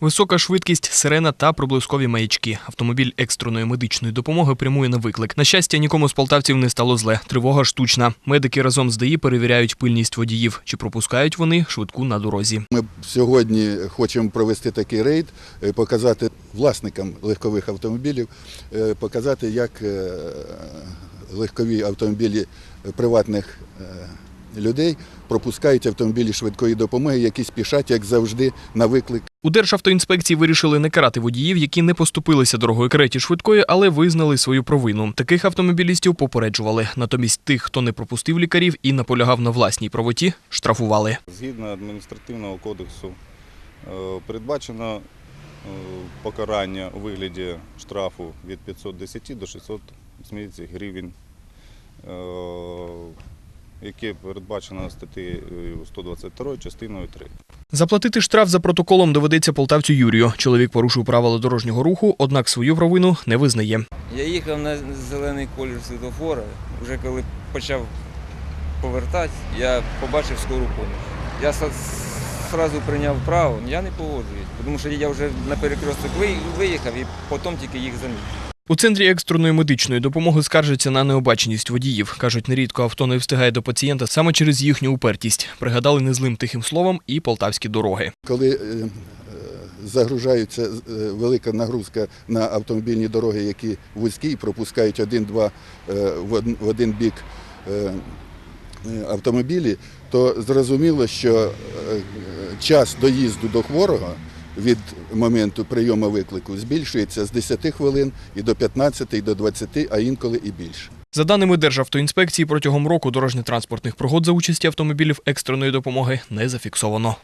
Висока швидкість, сирена та проблискові маячки. Автомобіль екстреної медичної допомоги прямує на виклик. На щастя, нікому з полтавців не стало зле. Тривога штучна. Медики разом з ДАІ перевіряють пильність водіїв, чи пропускають вони швидку на дорозі. Ми сьогодні хочемо провести такий рейд, е, показати власникам легкових автомобілів, е, показати, як е, легкові автомобілі приватних людей пропускають автомобілі швидкої допомоги, які спішать, як завжди, на виклик. У Державтоінспекції вирішили не карати водіїв, які не поступилися дорогою кареті швидкої, але визнали свою провину. Таких автомобілістів попереджували. Натомість тих, хто не пропустив лікарів і наполягав на власній правоті, штрафували. Згідно адміністративного кодексу е, передбачено е, покарання у вигляді штрафу від 510 до 680 гривень, е, яке передбачено статтею 122 частиною 3. Заплатити штраф за протоколом доведеться полтавцю Юрію. Чоловік порушив правила дорожнього руху, однак свою провину не визнає. Я їхав на зелений колір світофора. Вже коли почав повертати, я побачив скору помощь. Я сразу прийняв право, я не погоджуюсь, тому що я вже на перекресток ви- виїхав і потім тільки їх замітив. У центрі екстреної медичної допомоги скаржаться на необаченість водіїв. Кажуть, нерідко авто не встигає до пацієнта саме через їхню упертість. Пригадали незлим тихим словом і полтавські дороги. Коли е, загружаються е, велика нагрузка на автомобільні дороги, які вузькі, пропускають один-два е, в один бік автомобілі, то зрозуміло, що час доїзду до хворого від моменту прийому виклику збільшується з 10 хвилин і до 15, і до 20, а інколи і більше. За даними Державтоінспекції, протягом року дорожньо-транспортних пригод за участі автомобілів екстреної допомоги не зафіксовано.